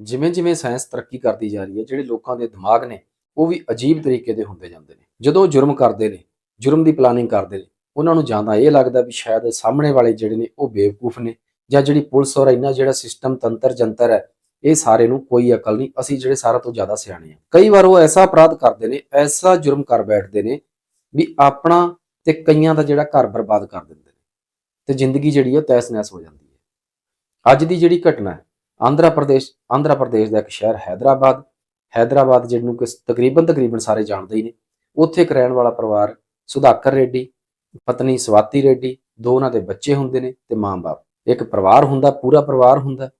ਜਿਵੇਂ ਜਿਵੇਂ ਸਾਇੰਸ ਤਰੱਕੀ ਕਰਦੀ ਜਾ ਰਹੀ ਹੈ, ਜਿਹੜੇ ਲੋਕਾਂ ਦੇ ਦਿਮਾਗ ਨੇ, ਉਹ ਵੀ ਅਜੀਬ ਤਰੀਕੇ ਦੇ ਹੁੰਦੇ ਜਾਂਦੇ ਨੇ। ਜਦੋਂ ਉਹ ਜੁਰਮ ਕਰਦੇ ਨੇ, ਜੁਰਮ ਦੀ ਪਲਾਨਿੰਗ ਕਰਦੇ ਨੇ, ਉਹਨਾਂ ਨੂੰ ਜਾਂਦਾ ਇਹ ਲੱਗਦਾ ਵੀ ਸ਼ਾਇਦ ਸਾਹਮਣੇ ਵਾਲੇ ਜਿਹੜੇ ਨੇ, ਉਹ ਬੇਵਕੂਫ ਨੇ ਜਾਂ ਜਿਹੜੀ ਪੁਲਿਸ ਔਰ ਇੰਨਾ ਜਿਹੜਾ ਸਿਸਟਮ ਤੰਤਰ ਜੰਤਰ ਹੈ, ਇਹ ਸਾਰੇ ਨੂੰ ਕੋਈ ਅਕਲ ਨਹੀਂ। ਅਸੀਂ ਜਿਹੜੇ ਸਾਰਿਆਂ ਤੋਂ ਜ਼ਿਆਦਾ ਸਿਆਣੇ ਆ ਕਈ ਵਾਰ ਉਹ ਐਸਾ ਅਪਰਾਧ ਕਰਦੇ ਨੇ, ਐਸਾ ਜੁਰਮ ਕਰ ਬੈਠਦੇ ਨੇ ਵੀ ਆਪਣਾ ਤੇ ਕਈਆਂ ਦਾ ਜਿਹੜਾ ਘਰ ਬਰਬਾਦ ਕਰ ਦਿੰਦੇ ਨੇ। ਤੇ ਜ਼ਿੰਦਗੀ ਜਿਹੜੀ ਉਹ ਤੈਸ-ਨੈਸ ਹੋ ਜਾਂਦੀ ਹੈ। ਅੱਜ ਦੀ ਜਿਹੜੀ ਘਟਨਾ ਹੈ ਆਂਧਰਾ ਪ੍ਰਦੇਸ਼ ਆਂਧਰਾ ਪ੍ਰਦੇਸ਼ ਦਾ ਇੱਕ ਸ਼ਹਿਰ ਹੈਦਰਾਬਾਦ ਹੈਦਰਾਬਾਦ ਜਿਹਨੂੰ ਕਿ ਤਕਰੀਬਨ ਤਕਰੀਬਨ ਸਾਰੇ ਜਾਣਦੇ ਹੀ ਨੇ। ਉੱਥੇ ਇੱਕ ਰਹਿਣ ਵਾਲਾ ਪਰਿਵਾਰ ਸੁਧਾਕਰ ਰੈਡੀ, ਪਤਨੀ ਸਵਾਤੀ ਰੈਡੀ, ਦੋ ਉਹਨਾਂ ਦੇ ਬੱਚੇ ਹੁੰਦੇ ਨੇ ਤੇ ਮਾਂ-ਬਾਪ। ਇੱਕ ਪਰਿਵਾਰ ਹੁੰਦਾ, ਪੂਰਾ ਪਰਿਵਾਰ ਹੁੰਦਾ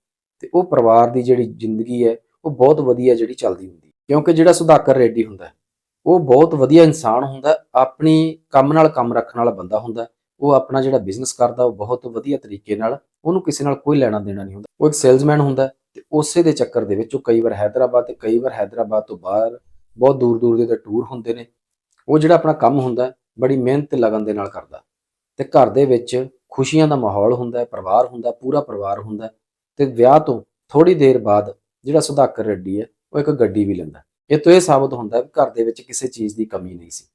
ਤੇ ਉਹ ਪਰਿਵਾਰ ਦੀ ਜਿਹੜੀ ਜ਼ਿੰਦਗੀ ਹੈ, ਉਹ ਬਹੁਤ ਵਧੀਆ ਜਿਹੜੀ ਚੱਲਦੀ ਹੁੰਦੀ ਕਿਉਂਕਿ ਜਿਹੜਾ ਸੁਧਾਕਰ ਰੈਡੀ ਹੁੰਦਾ, ਉਹ ਬਹੁਤ ਵਧੀਆ ਇਨਸਾਨ ਹੁੰਦਾ, ਆਪਣੀ ਕੰਮ ਨਾਲ ਕੰਮ ਰੱਖਣ ਵਾਲਾ ਬੰਦਾ ਹੁੰਦਾ, ਉਹ ਆਪਣਾ ਜਿਹੜਾ ਬਿਜ਼ਨਸ ਕਰਦਾ, ਉਹ ਬਹੁਤ ਵਧੀਆ ਤਰੀਕੇ ਨਾਲ ਉਹਨੂੰ ਕਿਸੇ ਨਾਲ ਕੋਈ ਲੈਣਾ ਦੇਣਾ ਨਹੀਂ ਹੁੰਦਾ। ਉਹ ਇੱਕ ਸੇਲਜ਼ਮੈਨ ਹੁੰਦਾ ਹੈ ਤੇ ਉਸੇ ਦੇ ਚੱਕਰ ਦੇ ਵਿੱਚ ਉਹ ਕਈ ਵਾਰ ਹੈਦਰਾਬਾਦ ਤੇ ਕਈ ਵਾਰ ਹੈਦਰਾਬਾਦ ਤੋਂ ਬਾਹਰ ਬਹੁਤ ਦੂਰ ਦੂਰ ਦੇ ਤੇ ਟੂਰ ਹੁੰਦੇ ਨੇ। ਉਹ ਜਿਹੜਾ ਆਪਣਾ ਕੰਮ ਹੁੰਦਾ ਬੜੀ ਮਿਹਨਤ ਤੇ ਲਗਨ ਦੇ ਨਾਲ ਕਰਦਾ ਤੇ ਘਰ ਦੇ ਵਿੱਚ ਖੁਸ਼ੀਆਂ ਦਾ ਮਾਹੌਲ ਹੁੰਦਾ ਪਰਿਵਾਰ ਹੁੰਦਾ ਪੂਰਾ ਪਰਿਵਾਰ ਹੁੰਦਾ ਹੈ। ਤੇ ਵਿਆਹ ਤੋਂ ਥੋੜੀ ਦੇਰ ਬਾਅਦ ਜਿਹੜਾ ਸੁਧਾਕਰ ਰੈਡੀ ਹੈ, ਉਹ ਇੱਕ ਗੱਡੀ ਵੀ ਲੈਂਦਾ ਇਹ ਤੋਂ ਇਹ ਸਾਬਤ ਹੁੰਦਾ ਹੈ ਕਿ ਘਰ ਦੇ ਵਿੱਚ ਕਿਸੇ ਚੀਜ਼ ਦੀ ਕਮੀ ਨਹੀਂ ਸੀ।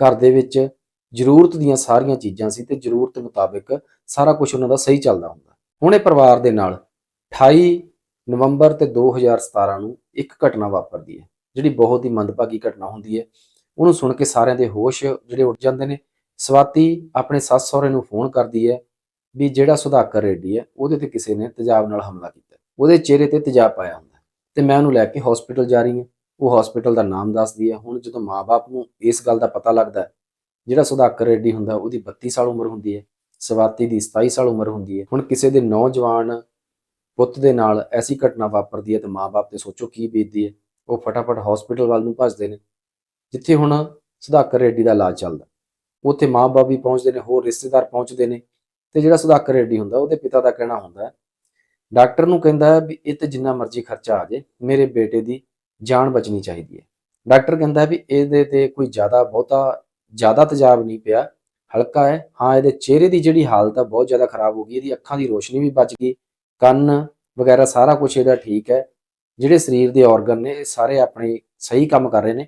ਘਰ ਦੇ ਵਿੱਚ ਜ਼ਰੂਰਤ ਦੀਆਂ ਸਾਰੀਆਂ ਚੀਜ਼ਾਂ ਸੀ ਤੇ ਜ਼ਰੂਰਤ ਮੁਤਾਬਿਕ ਸਾਰਾ ਕੁਝ ਉਹਨਾਂ ਦਾ ਸਹੀ ਚੱਲਦਾ ਹੁੰਦਾ। ਹੁਣ ਇਹ ਪਰਿਵਾਰ ਦੇ ਨਾਲ 28 ਨਵੰਬਰ ਤੇ 2017 ਨੂੰ ਇੱਕ ਘਟਨਾ ਵਾਪਰਦੀ ਹੈ, ਜਿਹੜੀ ਬਹੁਤ ਹੀ ਮੰਦਭਾਗੀ ਘਟਨਾ ਹੁੰਦੀ ਹੈ। ਉਹਨੂੰ ਸੁਣ ਕੇ ਸਾਰਿਆਂ ਦੇ ਹੋਸ਼ ਜਿਹੜੇ ਉੱਡ ਜਾਂਦੇ ਨੇ। ਸਵਾਤੀ ਆਪਣੇ ਸੱਸ ਸਹੁਰੇ ਨੂੰ ਫੋਨ ਕਰਦੀ ਹੈ ਵੀ ਜਿਹੜਾ ਸੁਧਾਕਰ ਰੈਡੀ ਹੈ, ਉਹਦੇ ਤੇ ਕਿਸੇ ਨੇ ਤੇਜ਼ਾਬ ਨਾਲ ਹਮਲਾ ਕੀਤਾ। ਉਹਦੇ ਚਿਹਰੇ ਤੇ ਤੇਜ਼ਾਬ ਪਾਇਆ ਹੁੰਦਾ ਤੇ ਮੈਂ ਉਹਨੂੰ ਲੈ ਕੇ ਹਸਪੀਟਲ ਜਾ ਰਹੀ ਹਾਂ। ਉਹ ਹਸਪੀਟਲ ਦਾ ਨਾਮ ਦੱਸਦੀ ਹੈ। ਹੁਣ ਜਦੋਂ ਮਾਪੇ ਨੂੰ ਇਸ ਗੱਲ ਦਾ ਪਤਾ ਲੱਗਦਾ ਜਿਹੜਾ ਸੁਧਾਕਰ ਰੈਡੀ ਹੁੰਦਾ, ਉਹਦੀ 32 ਸਾਲ ਉਮਰ ਹੁੰਦੀ ਹੈ, ਸਵਾਤੀ ਦੀ 27 ਸਾਲ ਉਮਰ ਹੁੰਦੀ ਹੈ। ਹੁਣ ਕਿਸੇ ਦੇ ਨੌਜਵਾਨ ਪੁੱਤ ਦੇ ਨਾਲ ਐਸੀ ਘਟਨਾ ਵਾਪਰਦੀ ਹੈ ਤੇ ਮਾਪੇ ਤੇ ਸੋਚੋ ਕੀ ਬੀਤਦੀ ਹੈ। ਉਹ ਫਟਾਫਟ ਹਸਪੀਟਲ ਵੱਲ ਨੂੰ ਭੱਜਦੇ ਨੇ, ਜਿੱਥੇ ਹੁਣ ਸੁਧਾਕਰ ਰੈਡੀ ਦਾ ਇਲਾਜ ਚੱਲਦਾ। ਉੱਥੇ ਮਾਪੇ ਵੀ ਪਹੁੰਚਦੇ ਨੇ, ਹੋਰ ਰਿਸ਼ਤੇਦਾਰ ਪਹੁੰਚਦੇ ਨੇ ਤੇ ਜਿਹੜਾ ਸੁਧਾਕਰ ਰੈਡੀ ਹੁੰਦਾ, ਉਹਦੇ ਪਿਤਾ ਦਾ ਕਹਿਣਾ ਹੁੰਦਾ ਹੈ, ਡਾਕਟਰ ਨੂੰ ਕਹਿੰਦਾ ਹੈ ਵੀ ਇਹ ਤੇ ਜਿੰਨਾ ਮਰਜ਼ੀ ਖਰਚਾ ਆ ਜੇ ਮੇਰੇ ਬੇਟੇ ਦੀ ਜਾਨ ਬਚਣੀ ਚਾਹੀਦੀ ਹੈ। ਡਾਕਟਰ ਕਹਿੰਦਾ ਵੀ ਇਹਦੇ ਤੇ ਕੋਈ ਜ਼ਿਆਦਾ ਬਹੁਤਾ ਜ਼ਿਆਦਾ ਤੇਜ਼ਾਬ ਨਹੀਂ ਪਿਆ, ਹਲਕਾ ਹੈ। ਹਾਂ, ਇਹਦੇ ਚਿਹਰੇ ਦੀ ਜਿਹੜੀ ਹਾਲਤ ਆ, ਬਹੁਤ ਜ਼ਿਆਦਾ ਖਰਾਬ ਹੋ ਗਈ। ਇਹਦੀ ਅੱਖਾਂ ਦੀ ਰੋਸ਼ਨੀ ਵੀ ਬਚ ਗਈ। ਕੰਨ ਵਗੈਰਾ ਸਾਰਾ ਕੁਝ ਇਹਦਾ ਠੀਕ ਹੈ। ਜਿਹੜੇ ਸਰੀਰ ਦੇ ਆਰਗਨ ਨੇ, ਇਹ ਸਾਰੇ ਆਪਣੇ ਸਹੀ ਕੰਮ ਕਰ ਰਹੇ ਨੇ।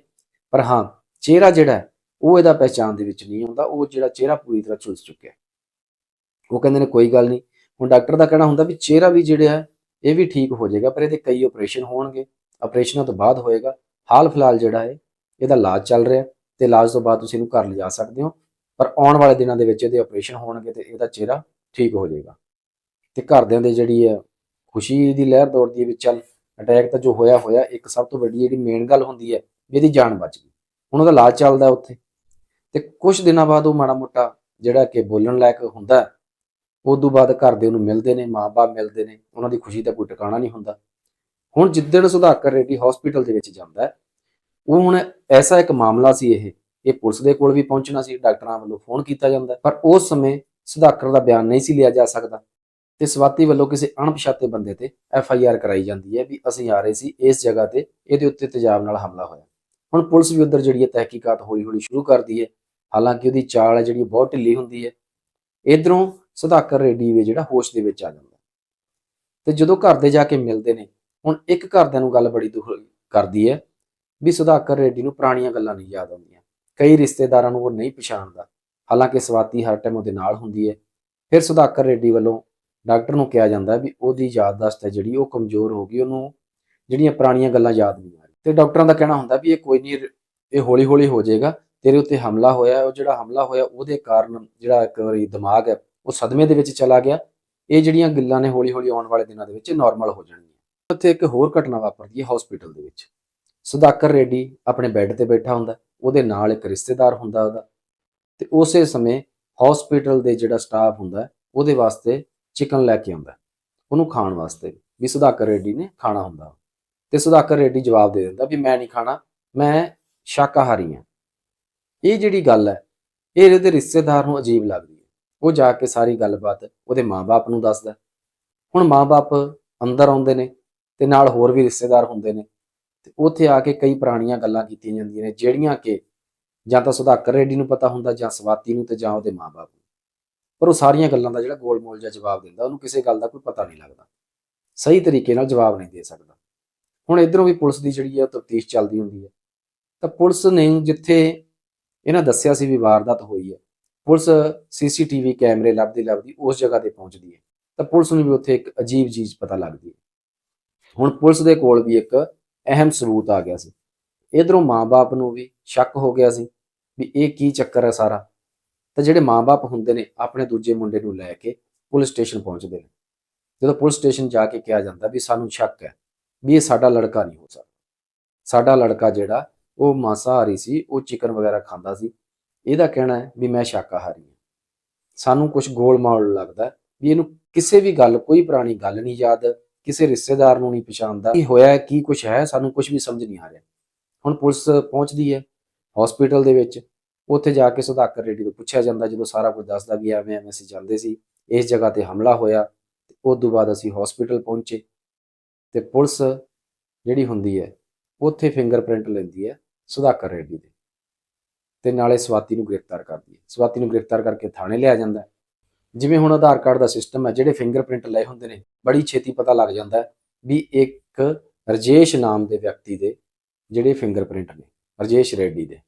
ਪਰ ਹਾਂ, ਚਿਹਰਾ ਜਿਹੜਾ ਉਹ ਇਹਦਾ ਪਹਿਚਾਨ ਦੇ ਵਿੱਚ ਨਹੀਂ ਆਉਂਦਾ। ਉਹ ਜਿਹੜਾ ਚਿਹਰਾ ਪੂਰੀ ਤਰ੍ਹਾਂ ਝੁਲਸ ਚੁੱਕਿਆ ਉਹ ਕਹਿੰਦੇ ਨੇ, ਕੋਈ ਗੱਲ ਨਹੀਂ। ਹੁਣ ਡਾਕਟਰ ਦਾ ਕਹਿਣਾ ਹੁੰਦਾ ਵੀ ਚਿਹਰਾ ਵੀ ਜਿਹੜਾ ਹੈ, ਇਹ ਵੀ ਠੀਕ ਹੋ ਜਾਏਗਾ, ਪਰ ਇਹਦੇ ਕਈ ਆਪਰੇਸ਼ਨ ਹੋਣਗੇ। ਆਪਰੇਸ਼ਨਾਂ ਤੋਂ ਬਾਅਦ ਹੋਏਗਾ। ਹਾਲ ਫਿਲਹਾਲ ਜਿਹੜਾ ਹੈ, ਇਹਦਾ ਇਲਾਜ ਚੱਲ ਰਿਹਾ ਤੇ ਇਲਾਜ ਤੋਂ ਬਾਅਦ ਤੁਸੀਂ ਇਹਨੂੰ ਘਰ ਲਿਜਾ ਸਕਦੇ ਹੋ। ਪਰ ਆਉਣ ਵਾਲੇ ਦਿਨਾਂ ਦੇ ਵਿੱਚ ਇਹਦੇ ਆਪਰੇਸ਼ਨ ਹੋਣਗੇ ਤੇ ਇਹਦਾ ਚਿਹਰਾ ਠੀਕ ਹੋ ਜਾਏਗਾ। ਤੇ ਘਰਦਿਆਂ ਦੇ ਜਿਹੜੀ ਹੈ ਖੁਸ਼ੀ ਦੀ ਲਹਿਰ ਦੌੜਦੀ ਹੈ ਵੀ ਚੱਲ ਅਟੈਕ ਤਾਂ ਜੋ ਹੋਇਆ ਹੋਇਆ ਇੱਕ ਸਭ ਤੋਂ ਵੱਡੀ ਜਿਹੜੀ ਮੇਨ ਗੱਲ ਹੁੰਦੀ ਹੈ ਇਹਦੀ ਜਾਨ ਬਚ ਗਈ। ਹੁਣ ਉਹਦਾ ਇਲਾਜ ਚੱਲਦਾ ਉੱਥੇ। ਤੇ ਕੁਝ ਦਿਨਾਂ ਬਾਅਦ ਉਹ ਮਾੜਾ ਮੋਟਾ ਜਿਹੜਾ ਕਿ ਬੋਲਣ ਲਾਇਕ ਹੁੰਦਾ ਹੈ, ਉਸ ਤੋਂ ਬਾਅਦ ਘਰ ਦੇ ਉਹਨੂੰ ਮਿਲਦੇ ਨੇ ਮਾਪੇ ਮਿਲਦੇ ਨੇ ਉਹਨਾਂ ਦੀ ਖੁਸ਼ੀ ਦਾ ਕੋਈ ਟਿਕਾਣਾ ਨਹੀਂ ਹੁੰਦਾ। ਹੁਣ ਜਿੱਦਣ ਸੁਧਾਕਰ ਰੈਡੀ ਹਸਪੀਟਲ ਦੇ ਵਿੱਚ ਜਾਂਦਾ ਹੈ ਉਹ ਹੁਣ ਐਸਾ ਇੱਕ ਮਾਮਲਾ ਸੀ ਇਹ ਇਹ ਪੁਲਿਸ ਦੇ ਕੋਲ ਵੀ ਪਹੁੰਚਣਾ ਸੀ, ਡਾਕਟਰਾਂ ਵੱਲੋਂ ਫੋਨ ਕੀਤਾ ਜਾਂਦਾ, ਪਰ ਉਸ ਸਮੇਂ ਸੁਧਾਕਰ ਦਾ ਬਿਆਨ ਨਹੀਂ ਸੀ ਲਿਆ ਜਾ ਸਕਦਾ ਤੇ ਸਵਾਤੀ ਵੱਲੋਂ ਕਿਸੇ ਅਣਪਛਾਤੇ ਬੰਦੇ ਤੇ ਐਫ ਆਈ ਆਰ ਕਰਾਈ ਜਾਂਦੀ ਹੈ ਵੀ ਅਸੀਂ ਆ ਰਹੇ ਸੀ ਇਸ ਜਗ੍ਹਾ ਤੇ, ਇਹਦੇ ਉੱਤੇ ਤੇਜ਼ਾਬ ਨਾਲ ਹਮਲਾ ਹੋਇਆ। ਹੁਣ ਪੁਲਿਸ ਵੀ ਉਧਰ ਜਿਹੜੀ ਹੈ ਤਹਿਕੀਕਾਤ ਹੌਲੀ ਹੌਲੀ ਸ਼ੁਰੂ ਕਰਦੀ ਹੈ, ਹਾਲਾਂਕਿ ਉਹਦੀ ਚਾਲ ਹੈ ਜਿਹੜੀ ਬਹੁਤ ਢਿੱਲੀ ਹੁੰਦੀ ਹੈ, ਇਧਰੋਂ ਸੁਧਾਕਰ ਰੈਡੀ ਵੀ ਜਿਹੜਾ ਹੋਸ਼ ਦੇ ਵਿੱਚ ਆ ਜਾਂਦਾ। ਤੇ ਜਦੋਂ ਘਰ ਦੇ ਜਾ ਕੇ ਮਿਲਦੇ ਨੇ, ਹੁਣ ਇੱਕ ਘਰਦਿਆਂ ਨੂੰ ਗੱਲ ਬੜੀ ਦੁੱਖ ਕਰਦੀ ਹੈ ਵੀ ਸੁਧਾਕਰ ਰੈਡੀ ਨੂੰ ਪੁਰਾਣੀਆਂ ਗੱਲਾਂ ਨਹੀਂ ਯਾਦ ਆਉਂਦੀਆਂ। ਕਈ ਰਿਸ਼ਤੇਦਾਰਾਂ ਨੂੰ ਉਹ ਨਹੀਂ ਪਛਾਣਦਾ। ਹਾਲਾਂਕਿ ਸਵਾਤੀ ਹਰ ਟਾਈਮ ਉਹਦੇ ਨਾਲ ਹੁੰਦੀ ਹੈ। ਫਿਰ ਸੁਧਾਕਰ ਰੈਡੀ ਵੱਲੋਂ ਡਾਕਟਰ ਨੂੰ ਕਿਹਾ ਜਾਂਦਾ ਵੀ ਉਹਦੀ ਯਾਦਦਾਸ਼ਤ ਹੈ ਜਿਹੜੀ ਉਹ ਕਮਜ਼ੋਰ ਹੋ ਗਈ, ਉਹਨੂੰ ਜਿਹੜੀਆਂ ਪੁਰਾਣੀਆਂ ਗੱਲਾਂ ਯਾਦ ਨਹੀਂ ਆ ਰਹੀਆਂ। ਤੇ ਡਾਕਟਰਾਂ ਦਾ ਕਹਿਣਾ ਹੁੰਦਾ ਵੀ ਇਹ ਕੋਈ ਨਹੀਂ, ਇਹ ਹੌਲੀ ਹੌਲੀ ਹੋ ਜਾਏਗਾ। ਤੇਰੇ ਉੱਤੇ ਹਮਲਾ ਹੋਇਆ, ਉਹ ਜਿਹੜਾ ਹਮਲਾ ਹੋਇਆ ਉਹਦੇ ਕਾਰਨ ਜਿਹੜਾ ਇੱਕ ਵਾਰੀ ਦਿਮਾਗ ਹੈ, ਉਹ ਸਦਮੇ ਦੇ ਵਿੱਚ ਚਲਾ ਗਿਆ। ਇਹ ਜਿਹੜੀਆਂ ਗੱਲਾਂ ਨੇ ਹੌਲੀ ਹੌਲੀ ਆਉਣ ਵਾਲੇ ਦਿਨਾਂ ਦੇ ਵਿੱਚ ਨਾਰਮਲ ਹੋ ਜਾਣਗੀਆਂ। ਉੱਥੇ ਇੱਕ ਹੋਰ ਘਟਨਾ ਵਾਪਰਦੀ ਹੈ ਹਸਪੀਟਲ ਦੇ ਵਿੱਚ। ਸੁਧਾਕਰ ਰੈਡੀ ਆਪਣੇ ਬੈੱਡ ਤੇ ਬੈਠਾ ਹੁੰਦਾ, ਉਹਦੇ ਨਾਲ ਇੱਕ ਰਿਸ਼ਤੇਦਾਰ ਹੁੰਦਾ ਉਹਦਾ। ਤੇ ਉਸੇ ਸਮੇਂ ਹਸਪੀਟਲ ਦੇ ਜਿਹੜਾ ਸਟਾਫ ਹੁੰਦਾ, ਉਹਦੇ ਵਾਸਤੇ ਚਿਕਨ ਲੈ ਕੇ ਆਉਂਦਾ। ਉਹਨੂੰ ਖਾਣ ਵਾਸਤੇ ਵੀ ਸੁਧਾਕਰ ਰੈਡੀ ਨੇ ਖਾਣਾ ਹੁੰਦਾ। ਤੇ ਸੁਧਾਕਰ ਰੈਡੀ ਜਵਾਬ ਦੇ ਦਿੰਦਾ ਵੀ ਮੈਂ ਨਹੀਂ ਖਾਣਾ, ਮੈਂ ਸ਼ਾਕਾਹਾਰੀ ਹਾਂ। ਇਹ ਜਿਹੜੀ ਗੱਲ ਹੈ, ਇਹ ਇਹਦੇ ਰਿਸ਼ਤੇਦਾਰ ਨੂੰ ਅਜੀਬ ਲੱਗਦੀ ਹੈ। ਉਹ ਜਾ ਕੇ ਸਾਰੀ ਗੱਲਬਾਤ ਉਹਦੇ ਮਾਪੇ ਨੂੰ ਦੱਸਦਾ। ਹੈ। ਹੁਣ ਮਾਪੇ ਅੰਦਰ ਆਉਂਦੇ ਨੇ ਤੇ ਨਾਲ ਹੋਰ ਵੀ ਰਿਸ਼ਤੇਦਾਰ ਹੁੰਦੇ ਨੇ। ਤੇ ਉੱਥੇ ਆ ਕੇ ਕਈ ਪੁਰਾਣੀਆਂ ਗੱਲਾਂ ਕੀਤੀਆਂ ਜਾਂਦੀਆਂ ਨੇ, ਜਿਹੜੀਆਂ ਕਿ ਜਾਂ ਤਾਂ ਸੁਧਾਕਰ ਰੈਡੀ ਨੂੰ ਪਤਾ ਹੁੰਦਾ ਜਾਂ ਸਵਾਤੀ ਨੂੰ ਤੇ ਜਾਂ ਉਹਦੇ ਮਾਪੇ ਨੂੰ। ਪਰ ਉਹ ਸਾਰੀਆਂ ਗੱਲਾਂ ਦਾ ਜਿਹੜਾ ਗੋਲਮੋਲ ਜਿਹਾ ਜਵਾਬ ਦਿੰਦਾ, ਉਹਨੂੰ ਕਿਸੇ ਗੱਲ ਦਾ ਕੋਈ ਪਤਾ ਨਹੀਂ ਲੱਗਦਾ। ਸਹੀ ਤਰੀਕੇ ਨਾਲ ਜਵਾਬ ਨਹੀਂ ਦੇ ਸਕਦਾ। ਹੁਣ ਇਧਰੋਂ ਵੀ ਪੁਲਿਸ ਦੀ ਜਿਹੜੀ ਹੈ ਤਫਤੀਸ਼ ਚੱਲਦੀ ਹੁੰਦੀ ਹੈ ਤਾਂ ਪੁਲਿਸ ਨੇ ਜਿੱਥੇ ਇਹਨਾਂ ਦੱਸਿਆ ਸੀ ਵੀ ਵਾਰਦਾਤ ਹੋਈ ਹੈ ਪੁਲਿਸ ਸੀਸੀਟੀਵੀ ਕੈਮਰੇ ਲੱਭਦੀ ਲੱਭਦੀ ਉਸ ਜਗ੍ਹਾ ਤੇ ਪਹੁੰਚਦੀ ਹੈ ਤਾਂ ਪੁਲਿਸ ਨੂੰ ਵੀ ਉੱਥੇ ਇੱਕ ਅਜੀਬ ਚੀਜ਼ ਪਤਾ ਲੱਗਦੀ ਹੈ ਹੁਣ ਪੁਲਿਸ ਦੇ ਕੋਲ ਵੀ ਇੱਕ ਅਹਿਮ ਸਬੂਤ ਆ ਗਿਆ ਸੀ। ਇਧਰੋਂ ਮਾਂ-ਬਾਪ ਨੂੰ ਵੀ ਸ਼ੱਕ ਹੋ ਗਿਆ ਸੀ ਵੀ ਇਹ ਕੀ ਚੱਕਰ ਹੈ ਸਾਰਾ। ਤਾਂ ਜਿਹੜੇ ਮਾਂ-ਬਾਪ ਹੁੰਦੇ ਨੇ, ਆਪਣੇ ਦੂਜੇ ਮੁੰਡੇ ਨੂੰ ਲੈ ਕੇ ਪੁਲਿਸ ਸਟੇਸ਼ਨ ਪਹੁੰਚਦੇ ਨੇ। ਜਦੋਂ ਪੁਲਿਸ ਸਟੇਸ਼ਨ ਜਾ ਕੇ ਕਿਹਾ ਜਾਂਦਾ ਵੀ ਸਾਨੂੰ ਸ਼ੱਕ ਹੈ ਵੀ ਇਹ ਸਾਡਾ ਲੜਕਾ ਨਹੀਂ ਹੋ ਸਕਦਾ। ਸਾਡਾ ਲੜਕਾ ਜਿਹੜਾ, ਉਹ ਮਾਸਾਹਾਰੀ ਸੀ, ਉਹ ਚਿਕਨ ਵਗੈਰਾ ਖਾਂਦਾ ਸੀ। ਇਹਦਾ ਕਹਿਣਾ ਹੈ ਵੀ ਮੈਂ ਸ਼ਾਕਾਹਾਰੀ ਹਾਂ। ਸਾਨੂੰ ਕੁਝ ਗੋਲਮਾਲ ਲੱਗਦਾ ਵੀ ਇਹਨੂੰ ਕਿਸੇ ਵੀ ਗੱਲ, ਕੋਈ ਪੁਰਾਣੀ ਗੱਲ ਨਹੀਂ ਯਾਦ ਕਿਸੇ ਰਿਸ਼ਤੇਦਾਰ ਨੂੰ ਨਹੀਂ ਪਛਾਣਦਾ। ਕੀ ਹੋਇਆ ਕੀ ਕੁਝ ਹੈ, ਸਾਨੂੰ ਕੁਝ ਵੀ ਸਮਝ ਨਹੀਂ ਆ ਰਿਹਾ। ਹੁਣ ਪੁਲਿਸ ਪਹੁੰਚਦੀ ਹੈ ਹਸਪੀਟਲ ਦੇ ਵਿੱਚ। ਉੱਥੇ ਜਾ ਕੇ ਸੁਧਾਕਰ ਰੈਡੀ ਤੋਂ ਪੁੱਛਿਆ ਜਾਂਦਾ, ਜਦੋਂ ਸਾਰਾ ਕੁਝ ਦੱਸਦਾ ਵੀ ਐਵੇਂ ਐਵੇਂ ਅਸੀਂ ਜਾਂਦੇ ਸੀ, ਇਸ ਜਗ੍ਹਾ ਤੇ ਹਮਲਾ ਹੋਇਆ ਉਸ ਤੋਂ ਬਾਅਦ ਅਸੀਂ ਹਸਪੀਟਲ ਪਹੁੰਚੇ ਤੇ ਪੁਲਿਸ ਜਿਹੜੀ ਹੁੰਦੀ ਹੈ, ਉੱਥੇ ਫਿੰਗਰਪ੍ਰਿੰਟ ਲੈਂਦੀ ਹੈ ਸੁਧਾਕਰ ਰੈਡੀ ਦੇ। ਤੇ ਨਾਲੇ ਸਵਾਤੀ ਨੂੰ ਗ੍ਰਿਫਤਾਰ ਕਰਦੀ ਹੈ। ਸਵਾਤੀ ਨੂੰ ਗ੍ਰਿਫਤਾਰ ਕਰਕੇ ਥਾਣੇ ਲਿਆ ਜਾਂਦਾ ਹੈ। ਜਿਵੇਂ ਹੁਣ ਆਧਾਰ ਕਾਰਡ ਦਾ ਸਿਸਟਮ ਹੈ, ਜਿਹੜੇ ਫਿੰਗਰਪ੍ਰਿੰਟ ਲਏ ਹੁੰਦੇ ਨੇ, ਬੜੀ ਛੇਤੀ ਪਤਾ ਲੱਗ ਜਾਂਦਾ ਵੀ ਇੱਕ ਰਜੇਸ਼ ਨਾਮ ਦੇ ਵਿਅਕਤੀ ਦੇ ਜਿਹੜੇ ਫਿੰਗਰਪ੍ਰਿੰਟ ਨੇ, ਰਜੇਸ਼ ਰੈਡੀ ਦੇ।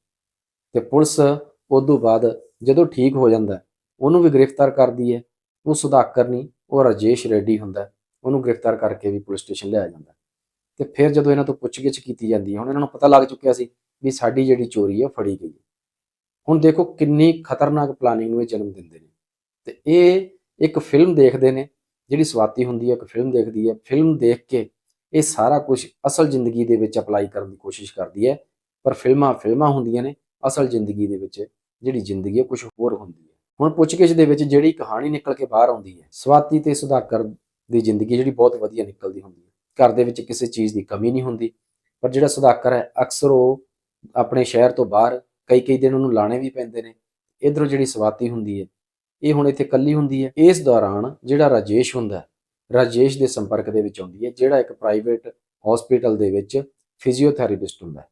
ਤੇ ਪੁਲਿਸ ਉਸ ਤੋਂ ਬਾਅਦ ਜਦੋਂ ਠੀਕ ਹੋ ਜਾਂਦਾ ਉਹਨੂੰ ਵੀ ਗ੍ਰਿਫਤਾਰ ਕਰਦੀ ਹੈ, ਉਹ ਸੁਧਾਕਰ ਨਹੀਂ, ਉਹ ਰਜੇਸ਼ ਰੈਡੀ ਹੁੰਦਾ ਉਹਨੂੰ ਗ੍ਰਿਫਤਾਰ ਕਰਕੇ ਵੀ ਪੁਲਿਸ ਸਟੇਸ਼ਨ ਲਿਆਇਆ ਜਾਂਦਾ ਹੈ। ਤੇ ਫਿਰ ਜਦੋਂ ਇਹਨਾਂ ਤੋਂ ਪੁੱਛਗਿੱਛ ਕੀਤੀ ਜਾਂਦੀ ਹੈ, ਹੁਣ ਇਹਨਾਂ ਨੂੰ ਪਤਾ ਲੱਗ ਚੁੱਕਿਆ ਸੀ ਵੀ ਸਾਡੀ ਜਿਹੜੀ ਚੋਰੀ ਹੈ ਫੜੀ ਗਈ ਹੈ। ਹੁਣ ਦੇਖੋ ਕਿੰਨੀ ਖਤਰਨਾਕ ਪਲਾਨਿੰਗ ਨੂੰ ਇਹ ਜਨਮ ਦਿੰਦੇ ਨੇ। ਤੇ ਇਹ ਇੱਕ ਫਿਲਮ ਦੇਖਦੇ ਨੇ, ਜਿਹੜੀ ਸਵਾਤੀ ਹੁੰਦੀ ਹੈ, ਇੱਕ ਫਿਲਮ ਦੇਖਦੀ ਹੈ। ਫਿਲਮ ਦੇਖ ਕੇ ਇਹ ਸਾਰਾ ਕੁਝ ਅਸਲ ਜ਼ਿੰਦਗੀ ਦੇ ਵਿੱਚ ਅਪਲਾਈ ਕਰਨ ਦੀ ਕੋਸ਼ਿਸ਼ ਕਰਦੀ ਹੈ। ਪਰ ਫਿਲਮਾਂ ਫਿਲਮਾਂ ਹੁੰਦੀਆਂ ਨੇ ਅਸਲ ਜ਼ਿੰਦਗੀ ਦੇ ਵਿੱਚ, ਜਿਹੜੀ ਜ਼ਿੰਦਗੀ ਹੈ ਕੁਝ ਹੋਰ ਹੁੰਦੀ ਹੈ। ਹੁਣ ਪੁੱਛਗਿੱਛ ਦੇ ਵਿੱਚ ਜਿਹੜੀ ਕਹਾਣੀ ਨਿਕਲ ਕੇ ਬਾਹਰ ਆਉਂਦੀ ਹੈ, ਸਵਾਤੀ ਤੇ ਸੁਧਾਕਰ ਦੀ ਜ਼ਿੰਦਗੀ ਜਿਹੜੀ ਬਹੁਤ ਵਧੀਆ ਨਿਕਲਦੀ ਹੁੰਦੀ ਹੈ। ਘਰ ਦੇ ਵਿੱਚ ਕਿਸੇ ਚੀਜ਼ ਦੀ ਕਮੀ ਨਹੀਂ ਹੁੰਦੀ, ਪਰ ਜਿਹੜਾ ਸੁਧਾਕਰ ਹੈ, ਅਕਸਰ ਉਹ ਆਪਣੇ ਸ਼ਹਿਰ ਤੋਂ ਬਾਹਰ ਕਈ ਕਈ ਦਿਨ ਉਹਨੂੰ ਲਾਣੇ ਵੀ ਪੈਂਦੇ ਨੇ। ਇਧਰੋਂ ਜਿਹੜੀ ਸਵਾਤੀ ਹੁੰਦੀ ਹੈ ਇਹ ਹੁਣ ਇੱਥੇ ਇਕੱਲੀ ਹੁੰਦੀ ਹੈ। ਇਸ ਦੌਰਾਨ ਜਿਹੜਾ ਰਾਜੇਸ਼ ਹੁੰਦਾ ਰਾਜੇਸ਼ ਦੇ ਸੰਪਰਕ ਦੇ ਵਿੱਚ ਆਉਂਦੀ ਹੈ, ਜਿਹੜਾ ਇੱਕ ਪ੍ਰਾਈਵੇਟ ਹਸਪੀਟਲ ਦੇ ਵਿੱਚ ਫਿਜ਼ੀਓਥੈਰੇਪਿਸਟ ਹੁੰਦਾ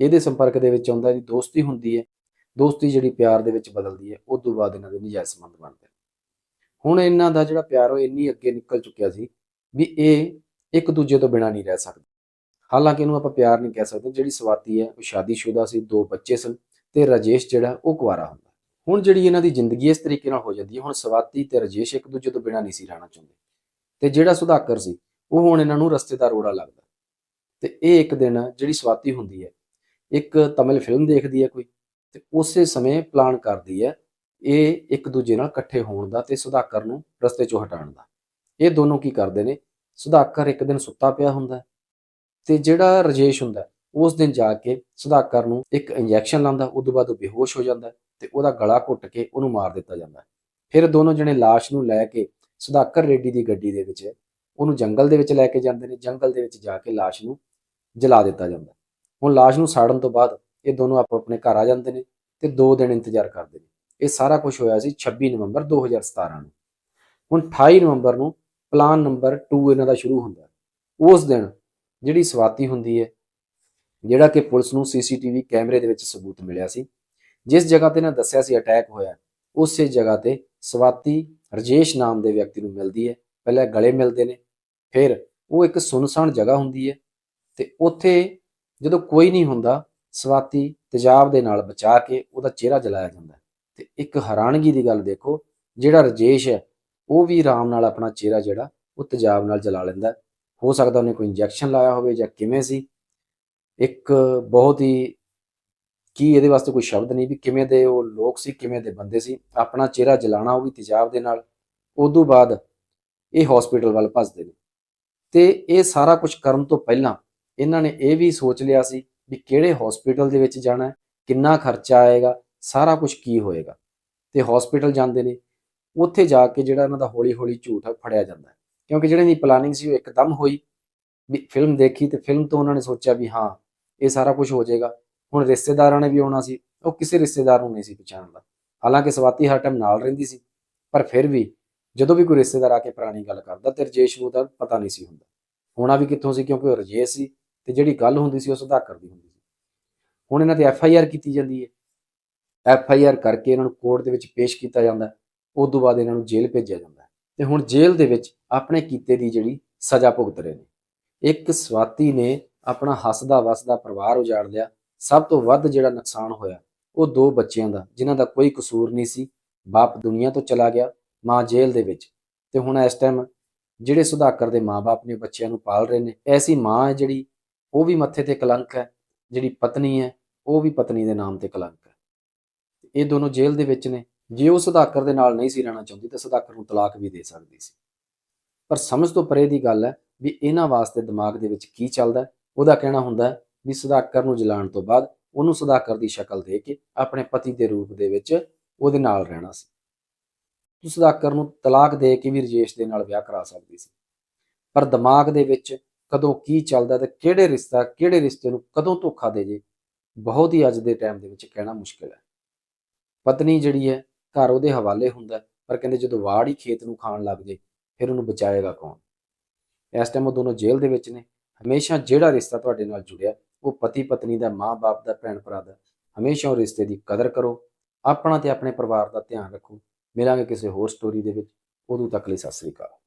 ਇਹਦੇ ਸੰਪਰਕ ਦੇ ਵਿੱਚ ਆਉਂਦਾ ਦੀ ਦੋਸਤੀ ਹੁੰਦੀ ਹੈ, ਦੋਸਤੀ ਜਿਹੜੀ ਪਿਆਰ ਦੇ ਵਿੱਚ ਬਦਲਦੀ ਹੈ, ਉਸ ਤੋਂ ਬਾਅਦ ਇਹਨਾਂ ਦੇ ਨਜਾਇਜ਼ ਸੰਬੰਧ ਬਣਦੇ ਹੁਣ ਇਹਨਾਂ ਦਾ ਜਿਹੜਾ ਪਿਆਰ, ਉਹ ਇੰਨੀ ਅੱਗੇ ਨਿਕਲ ਚੁੱਕਿਆ ਸੀ ਵੀ ਇਹ ਇੱਕ ਦੂਜੇ ਤੋਂ ਬਿਨਾਂ ਨਹੀਂ ਰਹਿ ਸਕਦੇ। ਹਾਲਾਂਕਿ ਇਹਨੂੰ ਆਪਾਂ ਪਿਆਰ ਨਹੀਂ ਕਹਿ ਸਕਦੇ, ਜਿਹੜੀ ਸਵਾਤੀ ਹੈ, ਉਹ ਸ਼ਾਦੀशुदा ਸੀ, ਦੋ ਬੱਚੇ ਸਨ ਤੇ ਰਾਜੇਸ਼ ਜਿਹੜਾ, ਉਹ ਕੁਆਰਾ ਹੁੰਦਾ। ਹੁਣ ਜਿਹੜੀ ਇਹਨਾਂ ਦੀ ਜ਼ਿੰਦਗੀ ਇਸ ਤਰੀਕੇ ਨਾਲ ਹੋ ਜਾਂਦੀ ਹੈ, ਹੁਣ ਸਵਾਤੀ ਤੇ ਰਜੇਸ਼ ਇੱਕ ਦੂਜੇ ਤੋਂ ਬਿਨਾਂ ਨਹੀਂ ਸੀ ਰਹਿਣਾ ਚਾਹੁੰਦੇ। ਤੇ ਜਿਹੜਾ ਸੁਧਾਕਰ ਸੀ, ਉਹ ਹੁਣ ਇਹਨਾਂ ਨੂੰ ਰਸਤੇ ਦਾ ਰੋੜਾ ਲੱਗਦਾ। ਤੇ ਇਹ ਇੱਕ ਦਿਨ ਜਿਹੜੀ ਸਵਾਤੀ ਹੁੰਦੀ ਹੈ, ਇੱਕ ਤਮਿਲ ਫਿਲਮ ਦੇਖਦੀ ਹੈ ਕੋਈ, ਤੇ ਉਸੇ ਸਮੇਂ ਪਲਾਨ ਕਰਦੀ ਹੈ, ਇਹ ਇੱਕ ਦੂਜੇ ਨਾਲ ਇਕੱਠੇ ਹੋਣ ਦਾ ਤੇ ਸੁਧਾਕਰ ਨੂੰ ਰਸਤੇ ਚੋਂ ਹਟਾਉਣ ਦਾ। ਇਹ ਦੋਨੋਂ ਕੀ ਕਰਦੇ ਨੇ, ਸੁਧਾਕਰ ਇੱਕ ਦਿਨ ਸੁੱਤਾ ਪਿਆ ਹੁੰਦਾ ਹੈ ਤੇ ਜਿਹੜਾ ਰਜੇਸ਼ ਹੁੰਦਾ, ਉਸ ਦਿਨ ਜਾ ਕੇ ਸੁਧਾਕਰ ਨੂੰ ਇੱਕ ਇੰਜੈਕਸ਼ਨ ਲਾਉਂਦਾ, ਉਸ ਤੋਂ ਬਾਅਦ ਉਹ ਬੇਹੋਸ਼ ਹੋ ਜਾਂਦਾ ਤੇ ਉਹਦਾ ਗਲਾ ਘੁੱਟ ਕੇ ਉਹਨੂੰ ਮਾਰ ਦਿੱਤਾ ਜਾਂਦਾ ਫਿਰ ਦੋਨੋਂ ਜਣੇ ਲਾਸ਼ ਨੂੰ ਲੈ ਕੇ ਸੁਧਾਕਰ ਰੈਡੀ ਦੀ ਗੱਡੀ ਦੇ ਵਿੱਚ, ਉਹਨੂੰ ਜੰਗਲ ਦੇ ਵਿੱਚ ਲੈ ਕੇ ਜਾਂਦੇ ਨੇ, ਜੰਗਲ ਦੇ ਵਿੱਚ ਜਾ ਕੇ ਲਾਸ਼ ਨੂੰ ਜਲਾ ਦਿੱਤਾ ਜਾਂਦਾ ਹੁਣ ਲਾਸ਼ ਨੂੰ ਸਾੜਨ ਤੋਂ ਬਾਅਦ ਇਹ ਦੋਨੋਂ ਆਪੋ ਆਪਣੇ ਘਰ ਆ ਜਾਂਦੇ ਨੇ ਤੇ 2 ਦਿਨ ਇੰਤਜ਼ਾਰ ਕਰਦੇ ਨੇ। ਇਹ ਸਾਰਾ ਕੁਝ ਹੋਇਆ ਸੀ 26 ਨਵੰਬਰ 2017 ਨੂੰ। ਹੁਣ 28 ਨਵੰਬਰ ਨੂੰ ਪਲਾਨ ਨੰਬਰ 2 ਇਹਨਾਂ ਦਾ ਸ਼ੁਰੂ ਹੁੰਦਾ ਉਸ ਦਿਨ ਜਿਹੜੀ ਸਵਾਤੀ ਹੁੰਦੀ ਹੈ, ਜਿਹੜਾ ਕਿ ਪੁਲਿਸ ਨੂੰ ਸੀਸੀਟੀਵੀ ਕੈਮਰੇ ਦੇ ਵਿੱਚ ਸਬੂਤ ਮਿਲਿਆ ਸੀ ਜਿਸ ਜਗ੍ਹਾ ਤੇ ਨਾ ਦੱਸਿਆ ਸੀ ਅਟੈਕ ਹੋਇਆ, ਉਸੇ ਜਗ੍ਹਾ ਤੇ ਸਵਾਤੀ ਰਜੇਸ਼ ਨਾਮ ਦੇ ਵਿਅਕਤੀ ਨੂੰ ਮਿਲਦੀ ਹੈ। ਪਹਿਲਾਂ ਗਲੇ ਮਿਲਦੇ ਨੇ, ਫਿਰ ਉਹ ਇੱਕ ਸੁਨਸਾਨ ਜਗ੍ਹਾ ਹੁੰਦੀ ਹੈ ਤੇ ਉੱਥੇ ਜਦੋਂ ਕੋਈ ਨਹੀਂ ਹੁੰਦਾ, ਸਵਾਤੀ ਤੇਜ਼ਾਬ ਦੇ ਨਾਲ ਬਚਾ ਕੇ ਉਹਦਾ ਚਿਹਰਾ ਜਲਾਇਆ ਜਾਂਦਾ ਹੈ। ਤੇ ਇੱਕ ਹੈਰਾਨਗੀ ਦੀ ਗੱਲ ਦੇਖੋ, ਜਿਹੜਾ ਰਜੇਸ਼ ਹੈ, ਉਹ ਵੀ ਆਰਾਮ ਨਾਲ ਆਪਣਾ ਚਿਹਰਾ ਜਿਹੜਾ, ਉਹ ਤੇਜ਼ਾਬ ਨਾਲ ਜਲਾ ਲੈਂਦਾ ਹੋ। ਸਕਦਾ ਉਹਨੇ ਕੋਈ ਇੰਜੈਕਸ਼ਨ ਲਾਇਆ ਹੋਵੇ ਜਾਂ ਕਿਵੇਂ ਸੀ। ਇੱਕ ਬਹੁਤ ਹੀ ਕੀ ਇਹਦੇ ਵਾਸਤੇ ਕੋਈ ਸ਼ਬਦ ਨਹੀਂ ਵੀ ਕਿਵੇਂ ਦੇ ਉਹ ਲੋਕ ਸੀ, ਕਿਵੇਂ ਦੇ ਬੰਦੇ ਸੀ, ਆਪਣਾ ਚਿਹਰਾ ਜਲਾਣਾ ਉਹ ਵੀ ਤੇਜ਼ਾਬ ਦੇ ਨਾਲ, ਉਦੋਂ ਬਾਅਦ ਇਹ ਹਸਪੀਟਲ ਵੱਲ ਭੱਜਦੇ ਨੇ। ਤੇ ਇਹ ਸਾਰਾ ਕੁਝ ਕਰਨ ਤੋਂ ਪਹਿਲਾਂ ਇਹਨਾਂ ਨੇ ਇਹ ਵੀ ਸੋਚ ਲਿਆ ਸੀ ਵੀ ਕਿਹੜੇ ਹਸਪੀਟਲ ਦੇ ਵਿੱਚ ਜਾਣਾ ਹੈ, ਕਿੰਨਾ ਖਰਚਾ ਆਏਗਾ, ਸਾਰਾ ਕੁਝ ਕੀ ਹੋਏਗਾ। ਤੇ ਹਸਪੀਟਲ ਜਾਂਦੇ ਨੇ, ਉੱਥੇ ਜਾ ਕੇ ਜਿਹੜਾ ਇਹਨਾਂ ਦਾ ਹੌਲੀ ਹੌਲੀ ਝੂਠ ਹੈ ਫੜਿਆ ਜਾਂਦਾ ਕਿਉਂਕਿ ਜਿਹੜੀ ਦੀ ਪਲਾਨਿੰਗ ਸੀ ਉਹ ਇੱਕਦਮ ਹੋਈ, ਵੀ ਫਿਲਮ ਦੇਖੀ ਤੇ ਫਿਲਮ ਤੋਂ ਉਹਨਾਂ ਨੇ ਸੋਚਿਆ ਵੀ ਹਾਂ, ਇਹ ਸਾਰਾ ਕੁਝ ਹੋ ਜਾਏਗਾ। ਹੁਣ ਰਿਸ਼ਤੇਦਾਰਾਂ ਨੇ ਵੀ ਆਉਣਾ ਸੀ, ਉਹ ਕਿਸੇ ਰਿਸ਼ਤੇਦਾਰ ਨੂੰ ਨਹੀਂ ਸੀ ਪਛਾਣਦਾ। ਹਾਲਾਂਕਿ ਸਵਾਤੀ ਹਰ ਟਾਈਮ ਨਾਲ ਰਹਿੰਦੀ ਸੀ, ਪਰ ਫਿਰ ਵੀ ਜਦੋਂ ਵੀ ਕੋਈ ਰਿਸ਼ਤੇਦਾਰ ਆ ਕੇ ਪੁਰਾਣੀ ਗੱਲ ਕਰਦਾ ਤੇ ਰਜੇਸ਼ ਨੂੰ ਤਾਂ ਪਤਾ ਨਹੀਂ ਸੀ ਹੁੰਦਾ। ਹੋਣਾ ਵੀ ਕਿੱਥੋਂ ਸੀ ਕਿਉਂਕਿ ਉਹ ਰਜੇਸ਼ ਸੀ ਤੇ ਜਿਹੜੀ ਗੱਲ ਹੁੰਦੀ ਸੀ ਉਹ ਸੁਧਾਕਰ ਦੀ ਹੁੰਦੀ ਸੀ। ਹੁਣ ਇਹਨਾਂ ਤੇ ਐਫ ਆਈ ਆਰ ਕੀਤੀ ਜਾਂਦੀ ਹੈ। ਐਫ ਆਈ ਆਰ ਕਰਕੇ ਇਹਨਾਂ ਨੂੰ ਕੋਰਟ ਦੇ ਵਿੱਚ ਪੇਸ਼ ਕੀਤਾ ਜਾਂਦਾ ਹੈ ਉਸ ਤੋਂ ਬਾਅਦ ਇਹਨਾਂ ਨੂੰ ਜੇਲ੍ਹ ਭੇਜਿਆ ਜਾਂਦਾ ਹੈ ਤੇ ਹੁਣ ਜੇਲ੍ਹ ਦੇ ਵਿੱਚ ਆਪਣੇ ਕੀਤੇ ਦੀ ਜਿਹੜੀ ਸਜ਼ਾ ਭੁਗਤ ਰਹੇ ਨੇ। ਇੱਕ ਸਵਾਤੀ ਨੇ ਆਪਣਾ ਹੱਸਦਾ ਵਸਦਾ ਪਰਿਵਾਰ ਉਜਾੜ ਲਿਆ ਸਭ ਤੋਂ ਵੱਧ ਜਿਹੜਾ ਨੁਕਸਾਨ ਹੋਇਆ, ਉਹ ਦੋ ਬੱਚਿਆਂ ਦਾ, ਜਿਨ੍ਹਾਂ ਦਾ ਕੋਈ ਕਸੂਰ ਨਹੀਂ ਸੀ। ਬਾਪ ਦੁਨੀਆ ਤੋਂ ਚਲਾ ਗਿਆ, ਮਾਂ ਜੇਲ੍ਹ ਦੇ ਵਿੱਚ। ਤੇ ਹੁਣ ਇਸ ਟਾਈਮ ਜਿਹੜੇ ਸੁਧਾਕਰ ਦੇ ਮਾਪੇ ਨੇ ਬੱਚਿਆਂ ਨੂੰ ਪਾਲ ਰਹੇ ਨੇ। ਐਸੀ ਮਾਂ ਹੈ ਜਿਹੜੀ, ਉਹ ਵੀ ਮੱਥੇ ਤੇ ਕਲੰਕ ਹੈ। ਜਿਹੜੀ ਪਤਨੀ ਹੈ, ਉਹ ਵੀ ਪਤਨੀ ਦੇ ਨਾਮ ਤੇ ਕਲੰਕ ਹੈ। ਇਹ ਦੋਨੋਂ ਜੇਲ੍ਹ ਦੇ ਵਿੱਚ ਨੇ। ਜੇ ਉਹ ਸੁਧਾਕਰ ਦੇ ਨਾਲ ਨਹੀਂ ਸੀ ਰਹਿਣਾ ਚਾਹੁੰਦੀ, ਤਾਂ ਸੁਧਾਕਰ ਨੂੰ ਤਲਾਕ ਵੀ ਦੇ ਸਕਦੀ ਸੀ। ਪਰ ਸਮਝ ਤੋਂ ਪਰੇ ਦੀ ਗੱਲ ਹੈ ਵੀ ਇਹਨਾਂ ਵਾਸਤੇ ਦਿਮਾਗ ਦੇ ਵਿੱਚ ਕੀ ਚੱਲਦਾ ਉਹਦਾ ਕਹਿਣਾ ਹੁੰਦਾ ਹੈ ਵੀ ਸੁਧਾਕਰ ਨੂੰ ਜਲਾਉਣ ਤੋਂ ਬਾਅਦ ਉਹਨੂੰ ਸੁਧਾਕਰ ਦੀ ਸ਼ਕਲ ਦੇ ਕੇ ਆਪਣੇ ਪਤੀ ਦੇ ਰੂਪ ਦੇ ਵਿੱਚ ਉਹਦੇ ਨਾਲ ਰਹਿਣਾ ਸੀ। ਤੂੰ ਸੁਧਾਕਰ ਨੂੰ ਤਲਾਕ ਦੇ ਕੇ ਵੀ ਰਜੇਸ਼ ਦੇ ਨਾਲ ਵਿਆਹ ਕਰਾ ਸਕਦੀ ਸੀ। ਪਰ ਦਿਮਾਗ ਦੇ ਵਿੱਚ ਕਦੋਂ ਕੀ ਚੱਲਦਾ ਤੇ ਕਿਹੜੇ ਰਿਸ਼ਤਾ, ਕਿਹੜੇ ਰਿਸ਼ਤੇ ਨੂੰ ਕਦੋਂ ਧੋਖਾ ਦੇ ਜੇ, ਬਹੁਤ ਹੀ ਅੱਜ ਦੇ ਟਾਈਮ ਦੇ ਵਿੱਚ ਕਹਿਣਾ ਮੁਸ਼ਕਿਲ ਹੈ। ਪਤਨੀ ਜਿਹੜੀ ਹੈ, ਘਰ ਉਹਦੇ ਹਵਾਲੇ ਹੁੰਦਾ ਪਰ ਕਹਿੰਦੇ ਜਦੋਂ ਵਾੜ ਹੀ ਖੇਤ ਨੂੰ ਖਾਣ ਲੱਗ ਜੇ, ਫਿਰ ਉਹਨੂੰ ਬਚਾਏਗਾ ਕੌਣ? ਇਸ ਟਾਈਮ ਉਹ ਦੋਨੋਂ ਜੇਲ੍ਹ ਦੇ ਵਿੱਚ ਨੇ। ਹਮੇਸ਼ਾ ਜਿਹੜਾ ਰਿਸ਼ਤਾ ਤੁਹਾਡੇ ਨਾਲ ਜੁੜਿਆ ਉਹ ਪਤੀ ਪਤਨੀ ਦਾ ਮਾਂ-ਬਾਪ ਦਾ ਭੈਣ ਭਰਾ ਦਾ ਹਮੇਸ਼ਾ ਉਹ ਰਿਸ਼ਤੇ ਦੀ ਕਦਰ ਕਰੋ, ਆਪਣਾ ਤੇ ਆਪਣੇ ਪਰਿਵਾਰ ਦਾ ਧਿਆਨ ਰੱਖੋ। ਮਿਲਾਂਗੇ ਕਿਸੇ ਹੋਰ ਸਟੋਰੀ ਦੇ ਵਿੱਚ। ਉਦੋਂ ਤੱਕ ਲਈ ਸਤਿ ਸ੍ਰੀ ਅਕਾਲ।